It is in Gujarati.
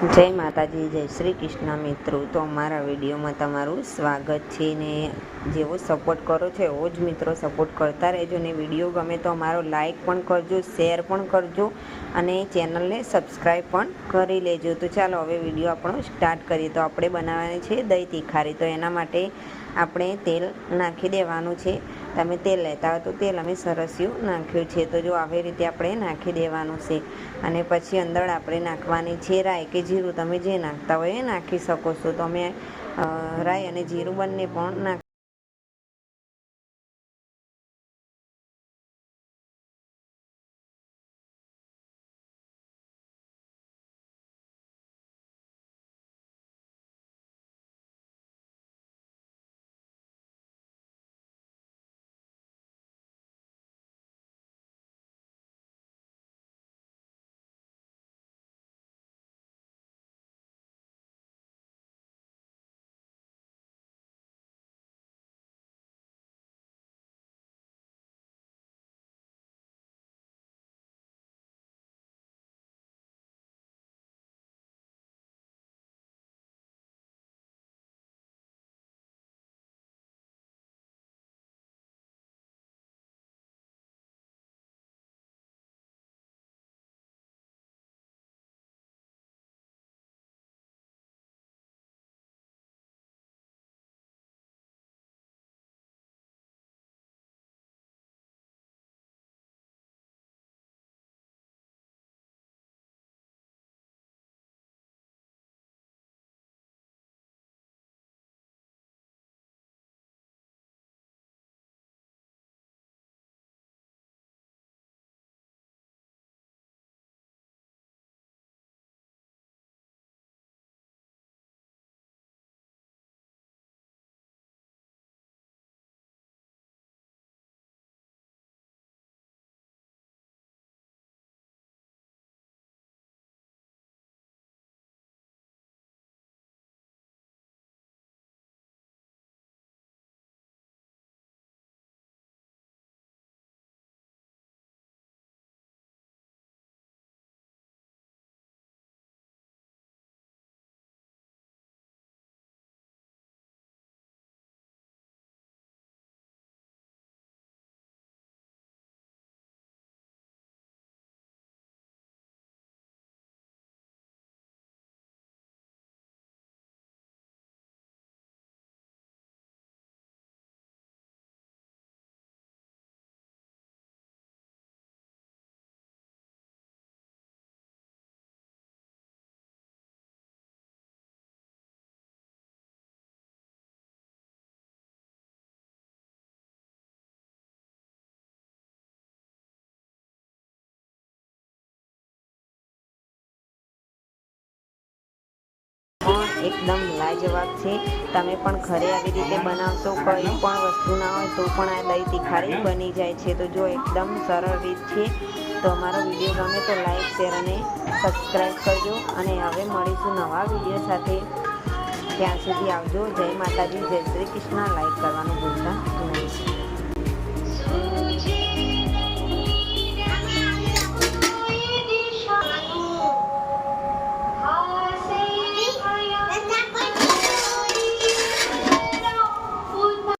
જય માતાજી, જય શ્રી કૃષ્ણ મિત્રો. તો અમારા વિડીયોમાં તમારું સ્વાગત છે ને જેવો સપોર્ટ કરો છો એવો જ મિત્રો સપોર્ટ કરતા રહેજો ને વીડિયો ગમે તો અમારો લાઈક પણ કરજો શેર પણ કરજો અને ચેનલને સબસ્ક્રાઈબ પણ કરી લેજો. તો ચાલો હવે વીડિયો આપણો સ્ટાર્ટ કરીએ. તો આપણે બનાવવાની છે દહીં તીખારી. તો એના માટે આપણે તેલ નાખી દેવાનું છે. તમે તેલ લેતા હોય તો તેલ અમે સરસ્યું નાખ્યું છે. તો જો આવી રીતે આપણે નાખી દેવાનું છે. અને પછી અંદર આપણે નાખવાની છે રાઈ કે જીરું. તમે જે નાખતા હોય એ નાખી શકો છો. તો અમે રાય અને જીરું બંને પણ નાખ એકદમ લાજવાબ છે. તમે પણ ઘરે આવી રીતે બનાવશો, કંઈ પણ વસ્તુ ના હોય તો પણ આ દહીં તીખારી બની જાય છે. તો જો એકદમ સરળ રીત છે, તો અમારો વીડિયો ગમે તો લાઈક, શેર અને સબસ્ક્રાઈબ કરજો. અને હવે મળીશું નવા વીડિયો સાથે. ત્યાં સુધી આવજો. જય માતાજી, જય શ્રી કૃષ્ણ. લાઈક કરવાનું ભૂલતા નહીં.